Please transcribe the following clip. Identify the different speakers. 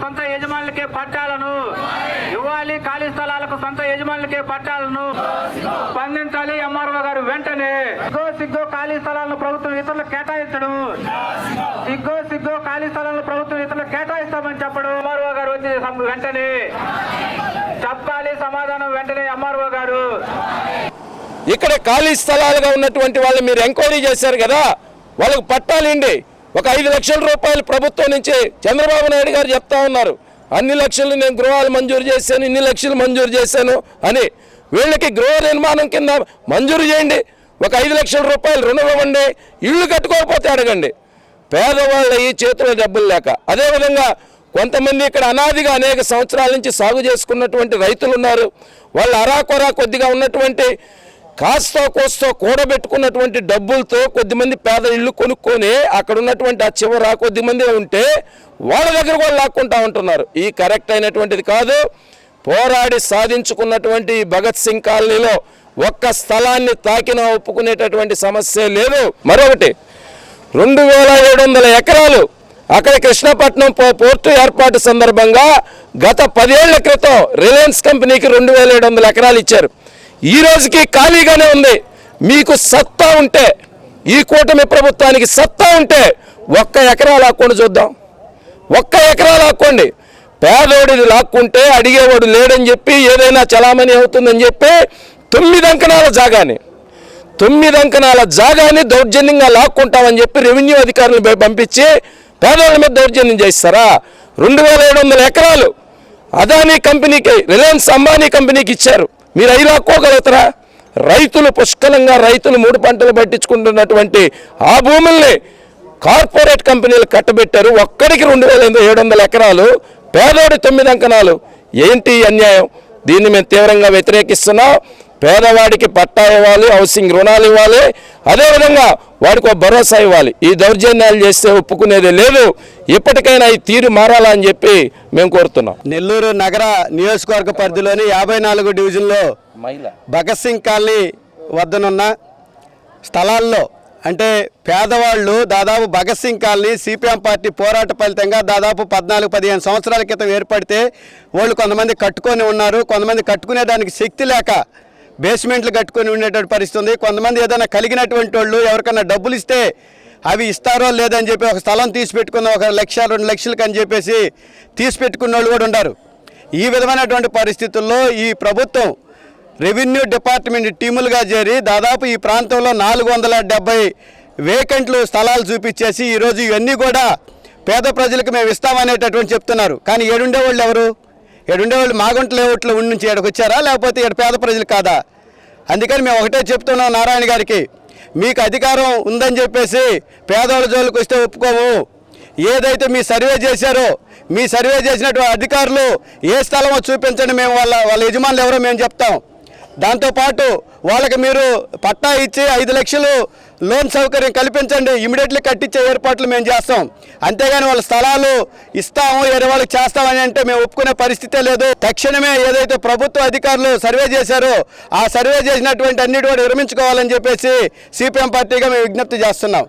Speaker 1: సొంత యజమానులకే పట్టాలను. ఇవ్వాలి ఖాళీ స్థలాలకు సొంత యజమానులకే పట్టాలను. స్పందించాలి ఎంఆర్ఓ గారు వెంటనే. సిగ్గో సిగ్గో ఖాళీ స్థలాలను ప్రభుత్వం ఇతరులకు కేటాయించడం. సిగ్గో సిగ్గో ఖాళీ స్థలాలను ప్రభుత్వం ఇతరులకు కేటాయిస్తామని చెప్పడం. ఎంఆర్ఓ గారు వచ్చి వెంటనే. చెప్పాలి సమాధానం వెంటనే ఎంఆర్ఓ గారు.
Speaker 2: ఇక్కడ ఖాళీ స్థలాలుగా ఉన్నటువంటి వాళ్ళు మీరు ఎంక్వైరీ చేశారు కదా వాళ్ళకు పట్టాలండి ఒక ఐదు లక్షల రూపాయలు ప్రభుత్వం నుంచి చంద్రబాబు నాయుడు గారు చెప్తా ఉన్నారు. అన్ని లక్షలు నేను గృహాలు మంజూరు చేశాను ఇన్ని లక్షలు మంజూరు చేశాను అని. వీళ్ళకి గృహ నిర్మాణం కింద మంజూరు చేయండి. ఒక ఐదు లక్షల రూపాయలు రుణం ఇవ్వండి. ఇళ్ళు కట్టుకోకపోతే అడగండి. పేదవాళ్ళ ఈ చేతిలో డబ్బులు లేక. అదేవిధంగా కొంతమంది ఇక్కడ అనాదిగా అనేక సంవత్సరాల నుంచి సాగు చేసుకున్నటువంటి రైతులు ఉన్నారు. వాళ్ళు అరాకొరా కొద్దిగా ఉన్నటువంటి కాస్తో కోస్తో కూడబెట్టుకున్నటువంటి డబ్బులతో కొద్దిమంది పేద ఇళ్ళు కొనుక్కొని అక్కడ ఉన్నటువంటి ఆ చివర కొద్దిమంది ఉంటే వాళ్ళ దగ్గర కూడా లాక్కుంటా ఉంటున్నారు. ఈ కరెక్ట్ అయినటువంటిది కాదు. పోరాడి సాధించుకున్నటువంటి భగత్ సింగ్ కాలనీలో ఒక్క స్థలాన్ని తాకినా ఒప్పుకునేటటువంటి సమస్య లేదు. మరొకటి రెండు వేల ఏడు వందల ఎకరాలు అక్కడ కృష్ణపట్నం పో- పోర్టు ఏర్పాటు సందర్భంగా గత పదేళ్ళ క్రితం రిలయన్స్ కంపెనీకి రెండు వేల ఏడు వందల ఎకరాలు ఇచ్చారు. ఈ రోజుకి ఖాళీగానే ఉంది. మీకు సత్తా ఉంటే ఈ కూటమి ప్రభుత్వానికి సత్తా ఉంటే ఒక్క ఎకరా లాక్కోండి చూద్దాం. ఒక్క ఎకరా లాక్కోండి. పేదోడిని లాక్కుంటే అడిగేవాడు లేడని చెప్పి ఏదైనా చలామణి అవుతుందని చెప్పి తొమ్మిది అంకణాల జాగాని తొమ్మిది అంకణాల జాగాని దౌర్జన్యంగా లాక్కుంటామని చెప్పి రెవెన్యూ అధికారులు పంపించి పేదవాళ్ళ మీద దౌర్జన్యం చేస్తారా రెండు వేల ఏడు వందల ఎకరాలు అదానీ కంపెనీకి రిలయన్స్ అంబానీ కంపెనీకి ఇచ్చారు. మీరు అవి లాక్కోగలుగుతారా రైతులు పుష్కలంగా రైతులు మూడు పంటలు పట్టించుకుంటున్నటువంటి ఆ భూముల్ని కార్పొరేట్ కంపెనీలు కట్టబెట్టారు. ఒక్కడికి రెండు వేల ఏడు వందల ఎకరాలు పేదోడి తొమ్మిది అంకణాలు. ఏంటి అన్యాయం? దీన్ని మేము తీవ్రంగా వ్యతిరేకిస్తున్నాం. పేదవాడికి పట్టా ఇవ్వాలి హౌసింగ్ రుణాలు ఇవ్వాలి. అదేవిధంగా వాడికి ఒక భరోసా ఇవ్వాలి. ఈ దౌర్జన్యాలు చేస్తే ఒప్పుకునేది లేదు. ఇప్పటికైనా ఈ తీరు మారాలా అని చెప్పి మేము కోరుతున్నాం.
Speaker 3: నెల్లూరు నగర నియోజకవర్గ పరిధిలోని యాభై నాలుగు డివిజన్లో భగత్ సింగ్ కాలనీ వద్దనున్న స్థలాల్లో అంటే పేదవాళ్ళు దాదాపు Bhagat Singh colony CPM party పోరాట ఫలితంగా దాదాపు పద్నాలుగు పదిహేను సంవత్సరాల క్రితం ఏర్పడితే వాళ్ళు కొంతమంది కట్టుకొని ఉన్నారు. కొంతమంది కట్టుకునే దానికి శక్తి లేక బేస్మెంట్లు కట్టుకొని ఉండేటువంటి పరిస్థితి ఉంది. కొంతమంది ఏదైనా కలిగినటువంటి వాళ్ళు ఎవరికైనా డబ్బులు ఇస్తే అవి ఇస్తారో లేదని చెప్పి ఒక స్థలం తీసి పెట్టుకున్న ఒక లక్ష రెండు లక్షలకు అని చెప్పేసి తీసి పెట్టుకున్న వాళ్ళు కూడా ఉన్నారు. ఈ విధమైనటువంటి పరిస్థితుల్లో ఈ ప్రభుత్వం రెవెన్యూ డిపార్ట్మెంట్ టీములుగా చేరి దాదాపు ఈ ప్రాంతంలో నాలుగు వందల డెబ్బై వేకెంట్లు స్థలాలు చూపించేసి ఈరోజు ఇవన్నీ కూడా పేద ప్రజలకు మేము ఇస్తామనేటటువంటి చెప్తున్నారు. కానీ ఏడుండే వాళ్ళు ఎవరు? ఏడుండే వాళ్ళు మాగుంట లేఅవుట్లో ఉండి నుంచి ఏడకు వచ్చారా? లేకపోతే ఇక్కడ పేద ప్రజలు కాదా? అందుకని మేము ఒకటే చెప్తున్నాం నారాయణ గారికి మీకు అధికారం ఉందని చెప్పేసి పేదవాళ్ళ జోలికి వస్తే ఒప్పుకోము. ఏదైతే మీ సర్వే చేశారో మీ సర్వే చేసినటువంటి అధికారులు ఏ స్థలమో చూపించండి మేము వాళ్ళ వాళ్ళ యజమానులు ఎవరో మేము చెప్తాం. దాంతోపాటు వాళ్ళకి మీరు పట్టా ఇచ్చి ఐదు లక్షలు లోన్ సౌకర్యం కల్పించండి. ఇమీడియట్లీ కట్టించే ఏర్పాట్లు మేము చేస్తాం. అంతేగాని వాళ్ళ స్థలాలు ఇస్తాము వేరే వాళ్ళకి చేస్తామని అంటే మేము ఒప్పుకునే పరిస్థితే లేదు. తక్షణమే ఏదైతే ప్రభుత్వ అధికారులు సర్వే చేశారో ఆ సర్వే చేసినటువంటి అన్నిటి కూడా విరమించుకోవాలని చెప్పేసి సిపిఎం పార్టీగా మేము విజ్ఞప్తి చేస్తున్నాం.